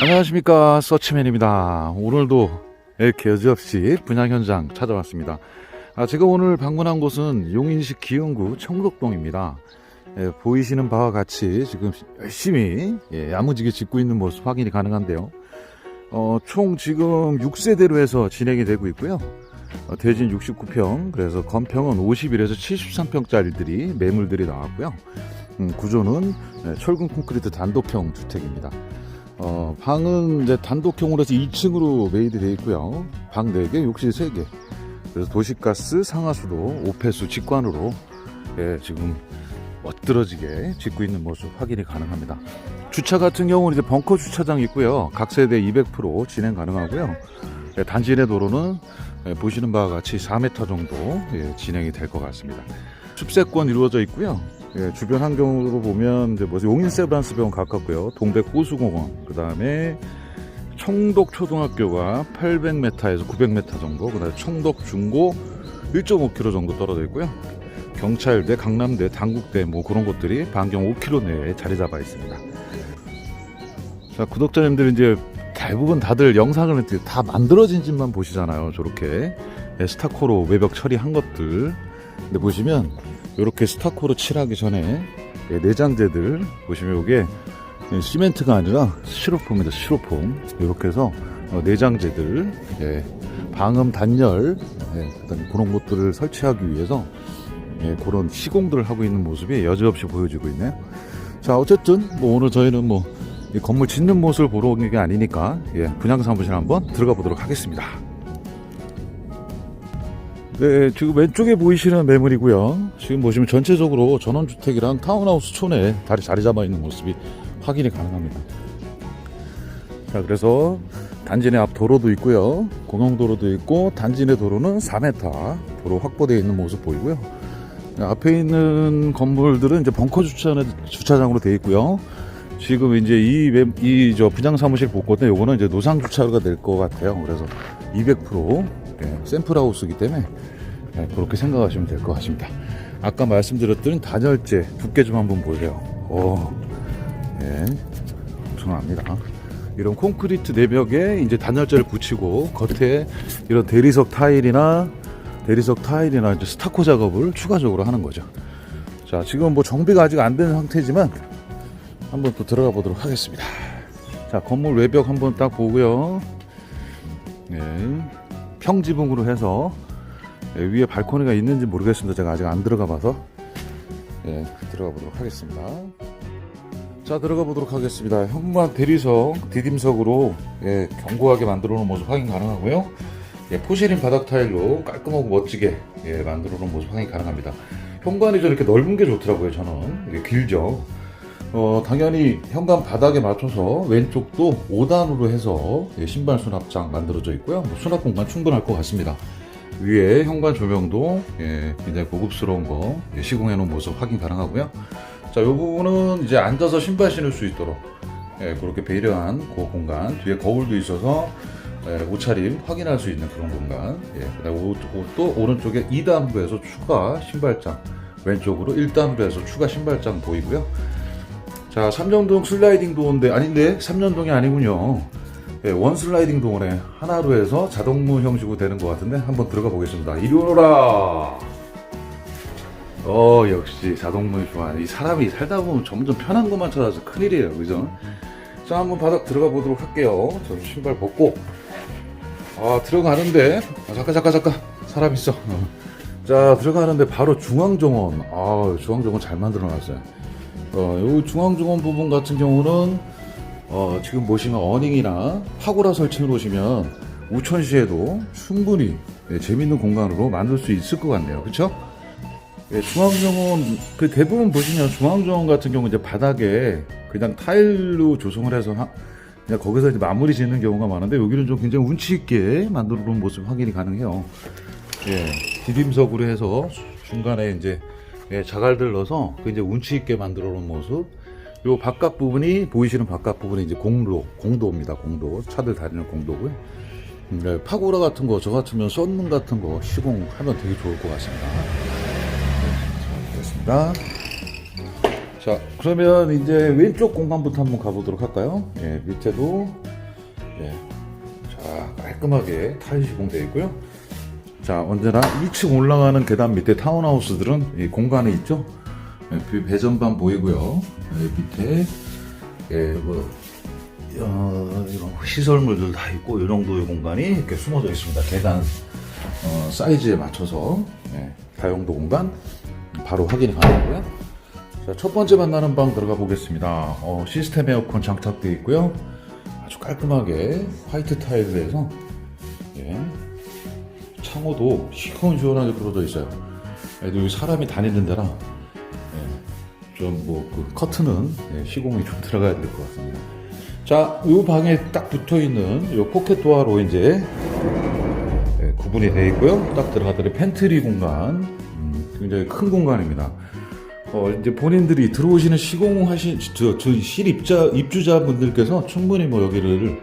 안녕하십니까. 서치맨입니다. 오늘도 여지없이 분양 현장 찾아왔습니다. 아, 제가 오늘 방문한 곳은 용인시 기흥구 청록동입니다. 예, 보이시는 바와 같이 지금 열심히 예, 야무지게 짓고 있는 모습 확인이 가능한데요. 어, 총 지금 6세대로 해서 진행이 되고 있고요. 어, 대진 69평 그래서 건평은 51에서 73평짜리들이 매물들이 나왔고요. 음, 구조는 예, 철근 콘크리트 단독형 주택입니다 어, 방은 이제 단독형으로 해서 2층으로 메이드 되어 있고요. 방 4개, 욕실 3개. 그래서 도시가스, 상하수도, 오폐수 직관으로 예, 지금 멋들어지게 짓고 있는 모습 확인이 가능합니다. 주차 같은 경우는 이제 벙커 주차장이 있고요. 각 세대 200% 진행 가능하고요. 예, 단지 내 도로는 예, 보시는 바와 같이 4m 정도 예, 진행이 될 것 같습니다. 숲세권 이루어져 있고요. 예, 주변 환경으로 보면 이제 뭐 용인 세브란스병원 가깝고요. 동백 호수공원, 그 다음에 청독 초등학교가 800m에서 900m 정도, 그다음에 청독 중고 1.5km 정도 떨어져 있고요. 경찰대, 강남대, 당국대 뭐 그런 곳들이 반경 5km 내에 자리 잡아 있습니다. 자, 구독자님들 이제 대부분 다들 영상을 다 만들어진 집만 보시잖아요. 저렇게 예, 스타코로 외벽 처리한 것들. 근데 보시면 이렇게 스타코로 칠하기 전에 예, 내장재들 보시면 이게 시멘트가 아니라 시로폼입니다. 시로폼 이렇게 해서 어, 내장재들 예, 방음 단열 예, 그런 것들을 설치하기 위해서 예, 그런 시공들을 하고 있는 모습이 여지없이 보여지고 있네요. 자 어쨌든 뭐 오늘 저희는 뭐이 건물 짓는 모습을 보러 온 게 아니니까 예, 분양 사무실 한번 들어가 보도록 하겠습니다. 네, 지금 왼쪽에 보이시는 매물이고요. 지금 보시면 전체적으로 전원주택이랑 타운하우스 촌에 다리 자리 잡아 있는 모습이 확인이 가능합니다. 자, 그래서 단지 내 앞 도로도 있고요. 공영도로도 있고, 단지 내 도로는 4m 도로 확보되어 있는 모습 보이고요. 앞에 있는 건물들은 이제 벙커 주차, 주차장으로 되어 있고요. 지금 이제 이, 매- 이, 저, 분양 사무실 복거든 요거는 이제 노상 주차가 될 것 같아요. 그래서 200% 예, 샘플 하우스이기 때문에 예, 그렇게 생각하시면 될 것 같습니다. 아까 말씀드렸던 단열재 두께 좀 한번 보세요. 오, 예, 엄청납니다. 이런 콘크리트 내벽에 이제 단열재를 붙이고 겉에 이런 대리석 타일이나 대리석 타일이나 이제 스타코 작업을 추가적으로 하는 거죠. 자, 지금 뭐 정비가 아직 안 된 상태지만 한번 또 들어가 보도록 하겠습니다. 자, 건물 외벽 한번 딱 보고요. 예, 평지붕으로 해서 예, 위에 발코니가 있는지 모르겠습니다. 제가 아직 안 들어가 봐서 예, 들어가 보도록 하겠습니다. 자, 들어가 보도록 하겠습니다. 현관 대리석, 디딤석으로 예, 견고하게 만들어 놓은 모습 확인 가능하고요. 예, 포시린 바닥 타일로 깔끔하고 멋지게 예, 만들어 놓은 모습 확인 가능합니다. 현관이 좀 이렇게 넓은 게 좋더라고요. 저는 이게 길죠. 어, 당연히 현관 바닥에 맞춰서 왼쪽도 5단으로 해서 예, 신발 수납장 만들어져 있고요. 뭐 수납 공간 충분할 것 같습니다. 위에 현관 조명도 예, 굉장히 고급스러운 거 예, 시공해 놓은 모습 확인 가능하고요. 자, 이 부분은 이제 앉아서 신발 신을 수 있도록 예, 그렇게 배려한 그 공간 뒤에 거울도 있어서 예, 옷차림 확인할 수 있는 그런 공간. 예, 옷, 옷도 오른쪽에 2단으로 해서 추가 신발장, 왼쪽으로 1단으로 해서 추가 신발장 보이고요. 자, 삼정동 슬라이딩 도어인데 아닌데 삼년동이 아니군요. 예, 원 슬라이딩 도어네 하나로 해서 자동문 형식으로 되는 것 같은데 한번 들어가 보겠습니다. 이리 오너라. 어 역시 자동문이 좋아. 이 사람이 살다 보면 점점 편한 것만 찾아서 큰일이에요, 그죠? 자, 한번 바닥 들어가 보도록 할게요. 저 신발 벗고 아 들어가는데 아, 잠깐 잠깐 잠깐 사람 있어. 어. 자 들어가는데 바로 중앙정원. 아 중앙정원 잘 만들어놨어요. 어, 요 중앙정원 부분 같은 경우는 어, 지금 보시면 어닝이나 파고라 설치해 놓으시면 우천시에도 충분히 예, 재밌는 공간으로 만들 수 있을 것 같네요. 그렇죠? 예, 중앙정원 그 대부분 보시면 중앙정원 같은 경우 이제 바닥에 그냥 타일로 조성을 해서 하- 그냥 거기서 이제 마무리 짓는 경우가 많은데 여기는 좀 굉장히 운치 있게 만들어 놓은 모습 확인이 가능해요. 예, 디딤석으로 해서 중간에 이제 예, 자갈들 넣어서 그 이제 운치 있게 만들어 놓은 모습. 요 바깥 부분이 보이시는 바깥 부분이 이제 공로, 공도입니다. 공도 차들 다니는 공도고요. 음, 네, 파고라 같은 거 저 같으면 썬문 같은 거 시공하면 되게 좋을 것 같습니다. 네, 됐습니다. 자, 그러면 이제 왼쪽 공간부터 한번 가보도록 할까요? 예, 밑에도 깔끔하게 타일 시공되어 있고요. 자, 언제나 2층 올라가는 계단 밑에 타운하우스들은 이 공간이 있죠. 예, 배- 배전반 보이고요. 예, 밑에 예, 뭐 어, 이런 시설물들 다 있고 이 정도의 공간이 이렇게 숨어져 있습니다. 계단 어, 사이즈에 맞춰서 예, 다용도 공간 바로 확인이 가능하고요. 자, 첫 번째 만나는 방 들어가 보겠습니다. 어, 시스템 에어컨 장착되어 있고요. 아주 깔끔하게 화이트 타일로 해서 예, 창호도 시원시원하게 뚫어져 있어요. 그래도 여기 사람이 다니는 데라 좀뭐 그 커튼은 예, 시공이 좀 들어가야 될 것 같습니다. 자, 이 방에 딱 붙어 있는 이 포켓 도어로 이제 예, 구분이 되어 있고요. 딱 들어가더니 팬트리 공간 음, 굉장히 큰 공간입니다. 어, 이제 본인들이 들어오시는 시공하신 저, 저 실입자 입주자분들께서 충분히 뭐 여기를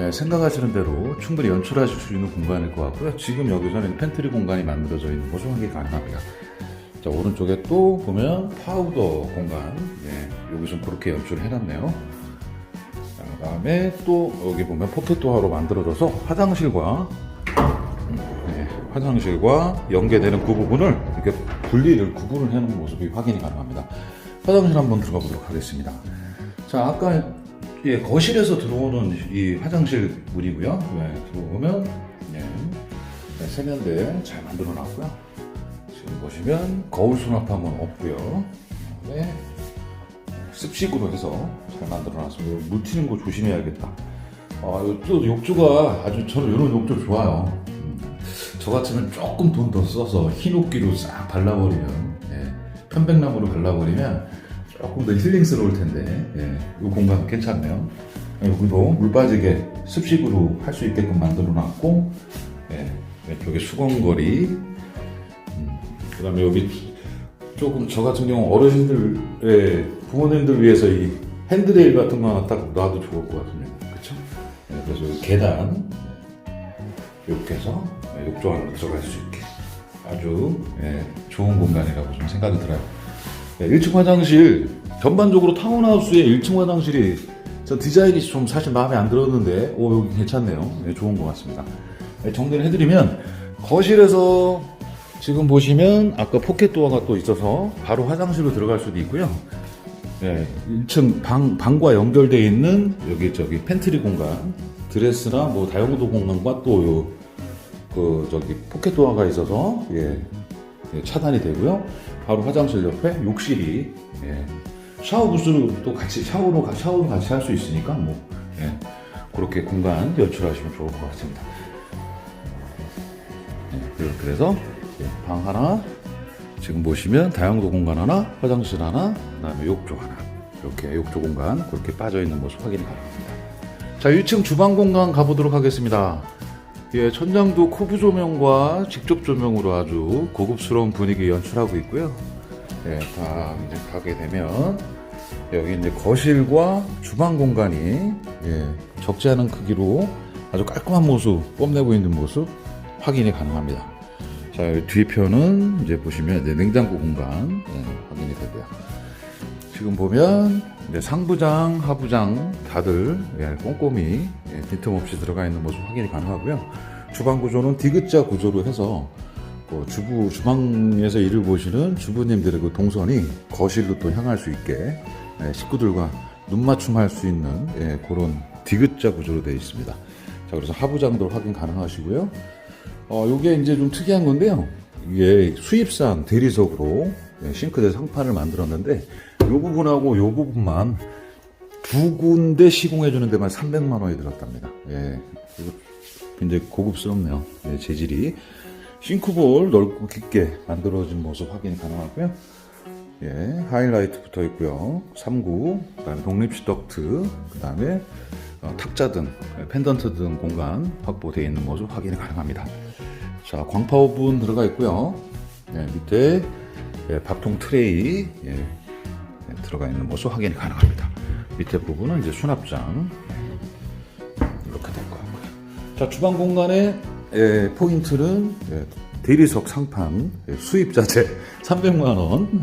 예, 생각하시는 대로 충분히 연출하실 수 있는 공간일 것 같고요. 지금 여기서는 팬트리 공간이 만들어져 있는 것으로 확인이 가능합니다. 자 오른쪽에 또 보면 파우더 공간 예, 여기 좀 그렇게 연출을 해놨네요. 자, 그 다음에 또 여기 보면 포켓 도어로 만들어져서 화장실과 네, 화장실과 연계되는 그 부분을 이렇게 분리를 구분을 해놓은 모습이 확인이 가능합니다. 화장실 한번 들어가 보도록 하겠습니다. 자, 아까 예, 거실에서 들어오는 이 화장실 문이고요. 네, 들어오면 예, 네, 세면대 잘 만들어 놨고요. 지금 보시면 거울 수납함은 없고요. 네, 습식으로 해서 잘 만들어 놨습니다. 물 튀는 거 조심해야겠다. 아, 또 욕조가 아주 저는 이런 욕조 좋아요. 음, 저 같으면 조금 돈 더 써서 흰옥기로 싹 발라버리면, 예, 편백나무로 발라버리면 조금 더 힐링스러울 텐데, 예, 이 공간 괜찮네요. 여기도 물 빠지게 습식으로 할 수 있게끔 만들어 놨고, 예, 왼쪽에 수건거리, 음, 그 다음에 여기 조금 저 같은 경우 어르신들의 부모님들 위해서 이 핸드레일 같은 거 하나 딱 놔도 좋을 것 같습니다. 그쵸? 네, 그래서 계단 이렇게 해서 네, 욕조 안으로 들어갈 수 있게 아주 예, 좋은 공간이라고 좀 생각이 들어요. 네, 1층 화장실 전반적으로 타운하우스의 1층 화장실이 저 디자인이 좀 사실 마음에 안 들었는데 오 여기 괜찮네요. 네, 좋은 것 같습니다. 네, 정리를 해드리면 거실에서 지금 보시면 아까 포켓 도어가 또 있어서 바로 화장실로 들어갈 수도 있고요. 예, 1층 방, 방과 연결되어 있는 여기 저기 팬트리 공간, 드레스나 뭐 다용도 공간과 또 요, 그 저기 포켓 도어가 있어서 예, 예, 차단이 되고요. 바로 화장실 옆에 욕실이 예, 샤워 부스로 또 같이 샤워로 가- 샤워도 같이 할 수 있으니까 뭐 예, 그렇게 공간 연출하시면 좋을 것 같습니다. 예, 그래서- 예, 방 하나, 지금 보시면 다용도 공간 하나, 화장실 하나, 그다음에 욕조 하나 이렇게 욕조 공간 그렇게 빠져 있는 모습 확인이 가능합니다. 자, 1층 주방 공간 가보도록 하겠습니다. 예, 천장도 코브 조명과 직접 조명으로 아주 고급스러운 분위기 연출하고 있고요. 예, 다 이제 가게 되면 여기 이제 거실과 주방 공간이 예, 적지 않은 크기로 아주 깔끔한 모습 뽐내고 있는 모습 확인이 가능합니다. 자, 뒤편은 이제 보시면 이제 냉장고 공간 예, 확인이 되고요. 지금 보면 상부장, 하부장 다들 예, 꼼꼼히 예, 빈틈 없이 들어가 있는 모습 확인이 가능하고요. 주방 구조는 디귿자 구조로 해서 그 주부 주방에서 일을 보시는 주부님들의 그 동선이 거실로 또 향할 수 있게 예, 식구들과 눈 맞춤할 수 있는 예, 그런 디귿자 구조로 되어 있습니다. 자, 그래서 하부장도 확인 가능하시고요. 어, 요게 이제 좀 특이한 건데요. 이게 수입산 대리석으로 예, 싱크대 상판을 만들었는데 요 부분하고 요 부분만 두 군데 시공해 주는 데만 300만 원이 들었답니다. 예, 이거 굉장히 고급스럽네요. 예, 재질이 싱크볼 넓고 깊게 만들어진 모습 확인이 가능하고요. 예, 하이라이트 붙어 있고요. 3구, 그다음에 독립식 덕트, 그다음에 어, 탁자 등, 예, 펜던트 등 공간 확보되어 있는 모습 확인이 가능합니다. 자, 광파 오븐 들어가 있고요. 예, 밑에 예, 밥통 트레이 예, 예, 들어가 있는 모습 확인이 가능합니다. 밑에 부분은 이제 수납장 이렇게 될 것 같고요. 자, 주방 공간의 예, 포인트는 예, 대리석 상판 예, 수입 자재 300만 원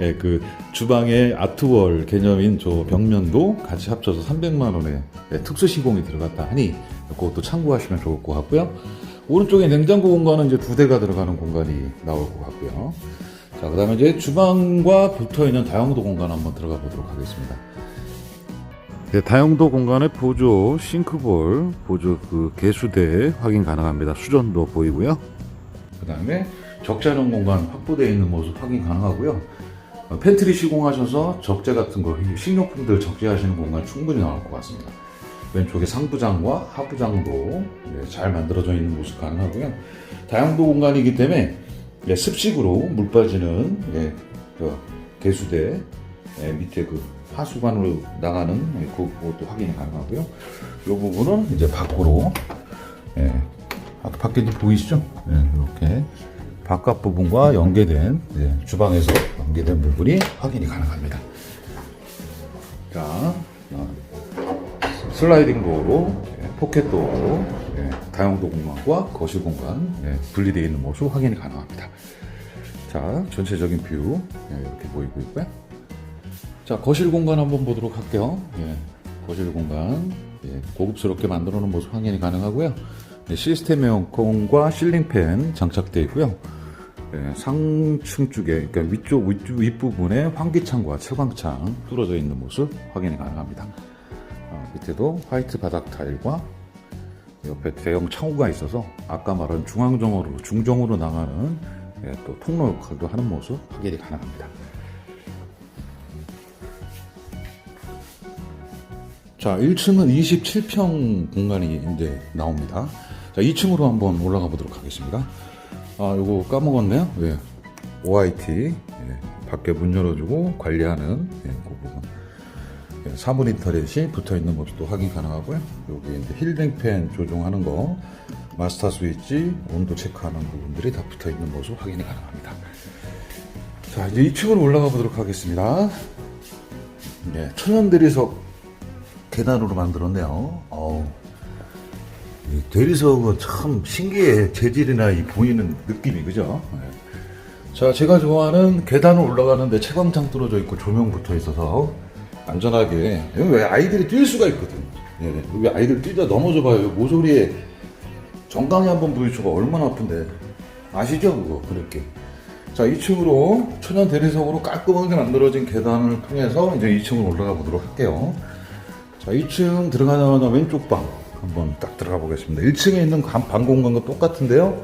예, 그 주방의 아트월 개념인 저 벽면도 같이 합쳐서 300만 원에 예, 특수 시공이 들어갔다 하니 그것도 참고하시면 좋을 것 같고요. 오른쪽에 냉장고 공간은 이제 두 대가 들어가는 공간이 나올 것 같고요. 자, 그 다음에 이제 주방과 붙어 있는 다용도 공간 한번 들어가 보도록 하겠습니다. 네, 다용도 공간에 보조 싱크볼, 보조 그 개수대 확인 가능합니다. 수전도 보이고요. 그 다음에 적재능 공간 확보되어 있는 모습 확인 가능하고요. 어, 팬트리 시공하셔서 적재 같은 거, 식료품들 적재하시는 공간 충분히 나올 것 같습니다. 왼쪽에 상부장과 하부장도 예, 잘 만들어져 있는 모습 가능하고요. 다용도 공간이기 때문에 예, 습식으로 물 빠지는 예, 그 개수대 예, 밑에 그 하수관으로 나가는 예, 그- 그것도 확인이 가능하고요. 이 부분은 이제 밖으로 예, 아, 밖에 도 보이시죠? 예, 이렇게 바깥 부분과 연계된 예, 주방에서 연계된 부분이 확인이 가능합니다. 자, 어, 슬라이딩 도어로 예, 포켓 도어로 예, 다용도 공간과 거실 공간 예, 분리되어 있는 모습 확인이 가능합니다. 자, 전체적인 뷰 예, 이렇게 보이고 있고요. 자, 거실 공간 한번 보도록 할게요. 예, 거실 공간 예, 고급스럽게 만들어 놓은 모습 확인이 가능하고요. 네, 시스템 에어컨과 실링팬 장착되어 있고요. 예, 상층 쪽에, 그러니까 위쪽, 위쪽 윗부분에 환기창과 채광창 뚫어져 있는 모습 확인이 가능합니다. 어, 밑에도 화이트 바닥 타일과 옆에 대형 창호가 있어서 아까 말한 중앙정으로 중정으로 나가는 예, 또 통로 역할도 하는 모습 확인이 가능합니다. 자, 1층은 27평 공간이 이제 나옵니다. 자, 2층으로 한번 올라가 보도록 하겠습니다. 아, 요거 까먹었네요. 예. OIT. 예. 밖에 문 열어주고 관리하는. 예, 사물 인터넷이 붙어 있는 모습도 확인 가능하고요. 여기 이제 힐링팬 조종하는 거, 마스터 스위치, 온도 체크하는 부분들이 다 붙어 있는 모습 확인이 가능합니다. 자, 이제 2층으로 올라가 보도록 하겠습니다. 예, 천연 대리석 계단으로 만들었네요. 어우, 이 대리석은 참 신기해. 재질이나 이 보이는 느낌이, 그죠? 예. 자, 제가 좋아하는 계단을 올라가는데 채광창 뚫어져 있고 조명 붙어 있어서 안전하게. 왜 아이들이 뛸 수가 있거든. 예, 여기 아이들 뛰다 넘어져 봐요. 모서리에 정강이 한번 부딪혀가 얼마나 아픈데. 아시죠? 그거, 그 느낌. 자, 2층으로 천연 대리석으로 깔끔하게 만들어진 계단을 통해서 이제 2층으로 올라가 보도록 할게요. 자, 2층 들어가자마자 왼쪽 방 한번 딱 들어가 보겠습니다. 1층에 있는 간- 방 공간과 똑같은데요.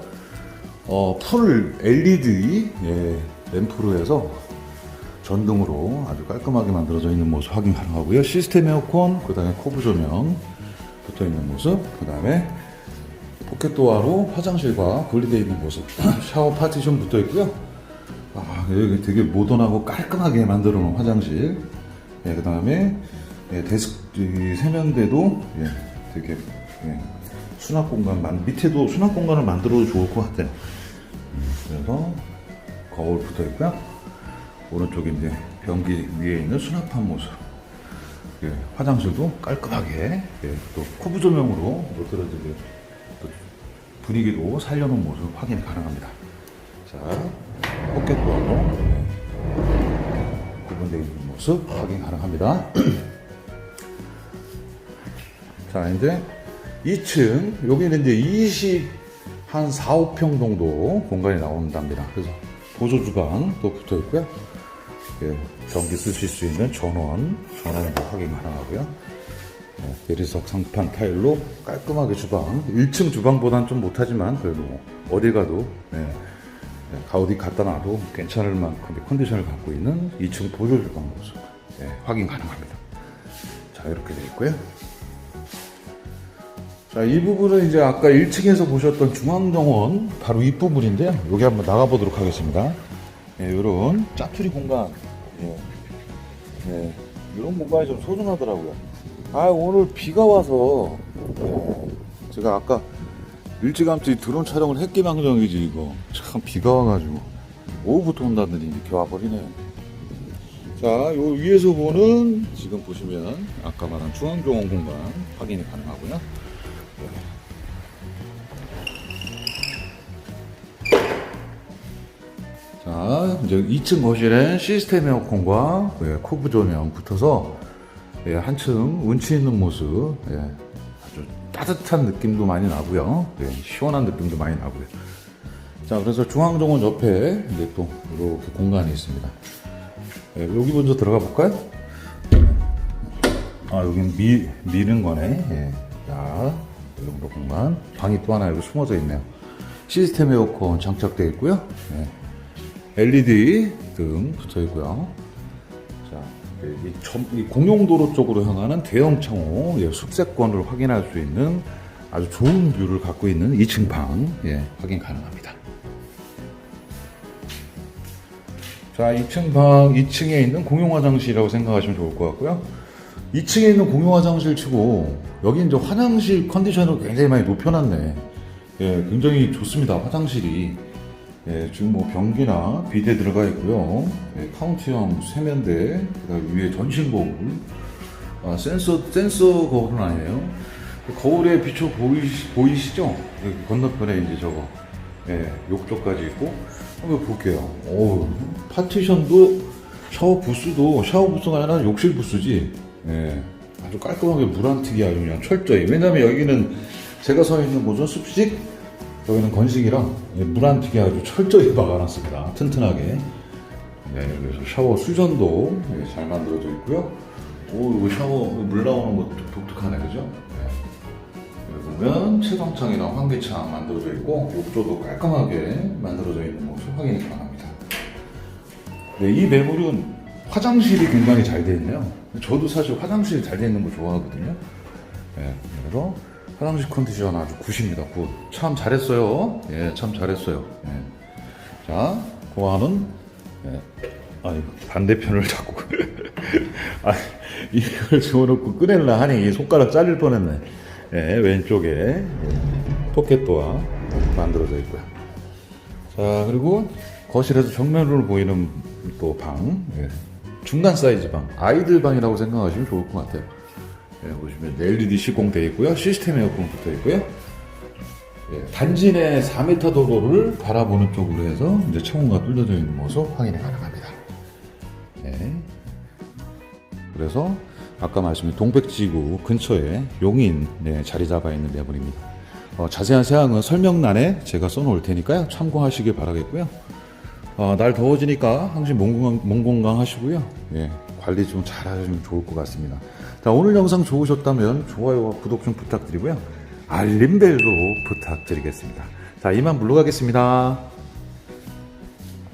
어, 풀 LED 예, 램프로 해서 전등으로 아주 깔끔하게 만들어져 있는 모습 확인 가능하고요. 시스템 에어컨, 그 다음에 코브 조명 붙어 있는 모습, 그 다음에 포켓 도어로 화장실과 분리되어 있는 모습, 샤워 파티션 붙어 있고요. 아, 여기 되게 모던하고 깔끔하게 만들어 놓은 화장실. 예, 그 다음에 예, 데스크 이 세면대도 예, 되게 예, 수납 공간 만 밑에도 수납 공간을 만들어도 좋을 것 같아요. 음, 그래서 거울 붙어 있고요. 오른쪽에 이제 변기 위에 있는 수납한 모습. 예, 화장실도 깔끔하게 예, 또 코브 조명으로 못들어지게 또 분위기도 살려놓은 모습 확인 가능합니다. 자, 포켓도어로 예, 구분되어 있는 모습 확인 가능합니다. 자, 이제 2층, 여기는 이제 20, 한 4, 5평 정도 공간이 나온답니다. 그래서 보조 주방도 붙어 있고요. 예, 전기 쓰실 수 있는 전원, 전원도 확인 가능하고요. 예, 대리석 상판 타일로 깔끔하게 주방, 1층 주방보다는 좀 못하지만 그래도 어디 가도 예, 예, 가우디 갖다 놔도 괜찮을 만큼의 컨디션을 갖고 있는 2층 보조 주방 모습 예, 확인 가능합니다. 자 이렇게 되어 있고요. 자, 이 부분은 이제 아까 1층에서 보셨던 중앙정원 바로 윗부분인데요. 여기 한번 나가보도록 하겠습니다. 예, 요런 짜투리 공간. 예. 예, 이런 공간이 좀 소중하더라고요. 아, 오늘 비가 와서, 예, 제가 아까 일찌감치 드론 촬영을 했기망정이지, 이거. 참, 비가 와가지고. 오후부터 온다더니 이렇게 와버리네요. 자, 요 위에서 보는, 지금 보시면, 아까 말한 중앙정원 공간 확인이 가능하고요. 자, 이제 2층 거실에 시스템 에어컨과 예, 코브 조명 붙어서 예, 한층 운치 있는 모습, 예, 아주 따뜻한 느낌도 많이 나고요. 예, 시원한 느낌도 많이 나고요. 자, 그래서 중앙정원 옆에 이제 또 이렇게 공간이 있습니다. 예, 여기 먼저 들어가 볼까요? 아, 여긴 미, 미는 거네. 예. 자, 이 정도 공간. 방이 또 하나 여기 숨어져 있네요. 시스템 에어컨 장착되어 있고요. 예. LED 등 붙어 있고요. 자, 이, 점- 이 공용도로 쪽으로 향하는 대형 창호, 예, 숙색권을 확인할 수 있는 아주 좋은 뷰를 갖고 있는 2층 방, 예, 확인 가능합니다. 자, 2층 방, 2층에 있는 공용 화장실이라고 생각하시면 좋을 것 같고요. 2층에 있는 공용 화장실 치고, 여기 이제 화장실 컨디션을 굉장히 많이 높여놨네. 예, 굉장히 좋습니다. 화장실이. 예, 지금 뭐 변기나 비데 들어가 있고요. 예, 카운트형 세면대, 그다음 위에 전신 거울. 아, 센서, 센서 거울은 아니에요. 그 거울에 비춰 보이시, 보이시죠? 여기 건너편에 이제 저거, 예, 욕조까지 있고. 한번 볼게요. 오, 파티션도 샤워 부스도 샤워 부스가 아니라 욕실 부스지. 예, 아주 깔끔하게 물안 튀게 아주 그냥 철저히. 왜냐면 여기는 제가 서 있는 곳은 습식, 여기는 건식이라 물 안 튀게 아주 철저히 막아놨습니다. 튼튼하게. 네, 그래서 샤워 수전도 예, 잘 만들어져 있고요. 오, 이거 샤워 물 나오는 것도 독특하네, 그죠? 네. 여기 보면 채광창이랑 환기창 만들어져 있고 욕조도 깔끔하게 만들어져 있는 모습 확인이 가능합니다. 네, 이 매물은 화장실이 굉장히 잘돼 있네요. 저도 사실 화장실 잘돼 있는 거 좋아하거든요. 네, 그래서 화장실 컨디션 아주 굿입니다. 굿. 참 잘했어요. 예, 참 잘했어요. 예. 자, 고아는 예. 아니 반대편을 자꾸 아 이걸 집어넣고 꺼낼라 하니 이 손가락 잘릴 뻔했네. 예, 왼쪽에 예, 포켓도어 만들어져 있고요. 자 그리고 거실에서 정면으로 보이는 또 방, 예, 중간 사이즈 방, 아이들 방이라고 생각하시면 좋을 것 같아요. 예, 보시면 LED 시공되어 있고요, 시스템 에어컨 붙어 있고요. 예, 단지 내 4m 도로를 바라보는 쪽으로 해서 이제 창호가 뚫려져 있는 모습 확인이 가능합니다. 네. 그래서 아까 말씀드린 동백지구 근처에 용인 네, 자리 잡아 있는 매물입니다. 어, 자세한 사항은 설명란에 제가 써놓을 테니까요. 참고하시길 바라겠고요. 어, 날 더워지니까 항상 몸 건강, 몸 건강 하시고요. 예, 관리 좀 잘 하시면 좋을 것 같습니다. 자, 오늘 영상 좋으셨다면 좋아요와 구독 좀 부탁드리고요. 알림벨도 부탁드리겠습니다. 자, 이만 물러가겠습니다.